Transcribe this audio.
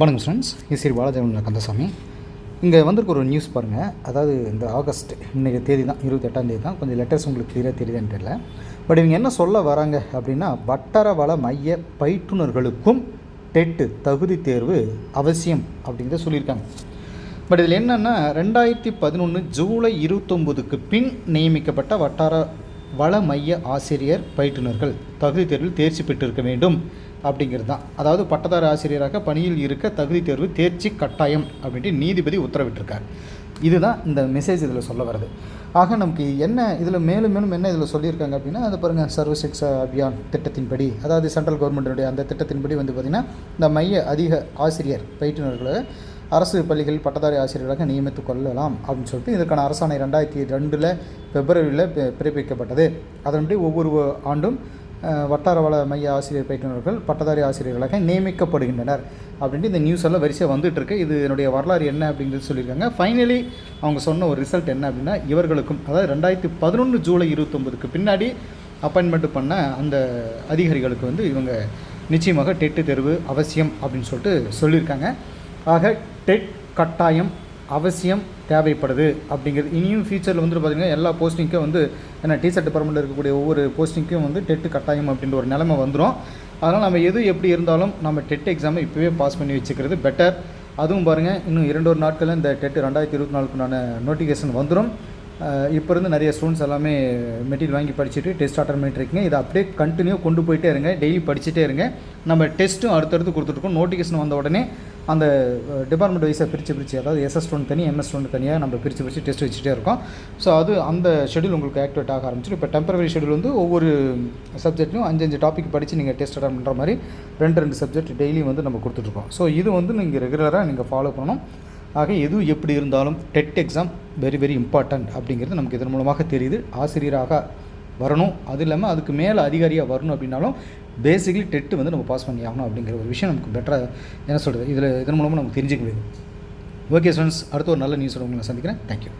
வணக்கம் ஃப்ரெண்ட்ஸ் இசிறி பாலாஜி கந்தசாமி. இங்கே வந்திருக்க ஒரு நியூஸ் பாருங்கள் அதாவது இந்த ஆகஸ்ட் இன்றைக்கி தேதி தான் இருபத்தெட்டாம் தேதி தான் கொஞ்சம் லெட்டர்ஸ் உங்களுக்கு கிளியராக தெரியுதுன்னு தெரியல. பட் இவங்க என்ன சொல்ல வராங்க அப்படின்னா வட்டார வள மைய பயிற்றுனர்களுக்கும் டெட்டு தகுதி தேர்வு அவசியம் அப்படிங்கிறத சொல்லியிருக்காங்க. பட் இதில் என்னென்னா ரெண்டாயிரத்தி பதினொன்று ஜூலை இருபத்தொம்போதுக்கு பின் நியமிக்கப்பட்ட வட்டார வள மைய ஆசிரியர் பயிற்றுனர்கள். தகுதி தேர்வில் தேர்ச்சி பெற்றிருக்க வேண்டும். அப்படிங்கிறது தான். அதாவது பட்டதாரி ஆசிரியராக பணியில் இருக்க தகுதி தேர்வு தேர்ச்சி கட்டாயம் அப்படின்ட்டு நீதிபதி உத்தரவிட்டிருக்கார். இதுதான் இந்த மெசேஜ் இதில் சொல்ல வருது. ஆக நமக்கு என்ன இதில் மேலும் மேலும் என்ன இதில் சொல்லியிருக்காங்க அப்படின்னா அது பாருங்கள் சர்வ சிக்ஷா அபியான் திட்டத்தின்படி அதாவது சென்ட்ரல் கவர்மெண்ட்டுடைய அந்த திட்டத்தின்படி வந்து பார்த்திங்கன்னா இந்த மைய அதிக ஆசிரியர் பயிற்றுநர்களை அரசு பள்ளிகளில் பட்டதாரி ஆசிரியர்களாக நியமித்துக் கொள்ளலாம் அப்படின்னு சொல்லிட்டு இதற்கான அரசாணை ரெண்டாயிரத்தி ரெண்டில் பிப்ரவரியில் பிறப்பிக்கப்பட்டது. அதன்படி ஒவ்வொரு ஆண்டும் வட்டார வள மைய ஆசிரியர் பயிற்றுநர்கள் பட்டதாரி ஆசிரியர்களாக நியமிக்கப்படுகின்றனர் அப்படின்ட்டு இந்த நியூஸ் எல்லாம் வரிசையாக வந்துட்டு இருக்கு இது என்னுடைய வரலாறு என்ன அப்படிங்கிறது சொல்லியிருக்காங்க. ஃபைனலி அவங்க சொன்ன ஒரு ரிசல்ட் என்ன அப்படின்னா இவர்களுக்கும் அதாவது ரெண்டாயிரத்தி பதினொன்று ஜூலை இருபத்தொம்பதுக்கு பின்னாடி அப்பாயின்மெண்ட் பண்ண அந்த அதிகாரிகளுக்கு வந்து இவங்க நிச்சயமாக டெட்டு தேர்வு அவசியம் அப்படின்னு சொல்லிட்டு சொல்லியிருக்காங்க. ஆக டெட் கட்டாயம் அவசியம் தேவைப்படுது அப்படிங்கிறது. இனியும் ஃபியூச்சரில் வந்துட்டு பார்த்திங்கன்னா எல்லா போஸ்டிங்க்கும் வந்து ஏன்னா டீச்சர் டிபார்ட்மெண்ட்டில் இருக்கக்கூடிய ஒவ்வொரு போஸ்டிங்க்கும் வந்து டெட்டு கட்டாயம் அப்படின்ற ஒரு நிலைமை வந்துடும் அதனால் நம்ம எது எப்படி இருந்தாலும் நம்ம டெட் எக்ஸாமை இப்போவே பாஸ் பண்ணி வச்சுக்கிறது பெட்டர் அதுவும் பாருங்கள் இன்னும் இரண்டு ஒரு நாட்களில் இந்த டெட்டு ரெண்டாயிரத்தி இருபத்தி நாலுக்குண்டான நோட்டிஃபிகேஷன் வந்துடும் இப்போ இருந்து நிறைய ஸ்டூடெண்ட்ஸ் எல்லாமே மெட்டீரியல் வாங்கி படிச்சுட்டு டெஸ்ட் அட்டன் பண்ணிட்டுருக்கீங்க இதை அப்படியே கண்டினியூ கொண்டு போயிட்டே இருங்க. டெய்லி படிச்சுட்டே இருங்க. நம்ம டெஸ்ட்டும் அடுத்தடுத்து கொடுத்துட்ருக்கோம் நோட்டிஃபிகேஷன் வந்த உடனே அந்த டிபார்ட்மெண்ட் வைஸாக பிரித்து பிரித்து அதாவது எஸ்எஸ் ஸ்டூடெண்ட் தனி எம்எஸ் ஸ்டூடெண்ட் தனியாக நம்ம பிரித்து பிரித்து டெஸ்ட் வச்சுட்டே இருக்கோம். ஸோ அது அந்த ஷெடியூல் உங்களுக்கு ஆக்டிவேட் ஆக ஆரம்பிச்சிடும். இப்போ டெம்பரரி ஷெடியூல் வந்து ஒவ்வொரு சப்ஜெக்ட்லையும் அஞ்சு அஞ்சு டாபிக் படித்து நீங்கள் டெஸ்ட் அட்டன் பண்ணுற மாதிரி ரெண்டு ரெண்டு சப்ஜெக்ட் டெய்லியும் வந்து நம்ம கொடுத்துட்ருக்கோம் ஸோ இது வந்து நீங்கள் ரெகுலராக நீங்கள் ஃபாலோ பண்ணணும். ஆக எது எப்படி இருந்தாலும் TET exam very very important அப்படிங்கிறது நமக்கு இதன் மூலமாக தெரியுது. ஆசிரியராக வரணும். அது இல்லாமல் அதுக்கு மேலே அதிகாரியாக வரணும் அப்படின்னாலும் பேசிக்கலி டெட்டு வந்து நம்ம பாஸ் பண்ணி ஆகணும் அப்படிங்கிற ஒரு விஷயம் நமக்கு பெட்டராக என்ன சொல்கிறது இதில் இதன் மூலமாக நமக்கு தெரிஞ்சுக்க முடியுது. ஓகே ஸ்டூடெண்ட்ஸ் அடுத்த ஒரு நல்ல நியூஸ் உங்களை சந்திக்கிறேன். தேங்க்யூ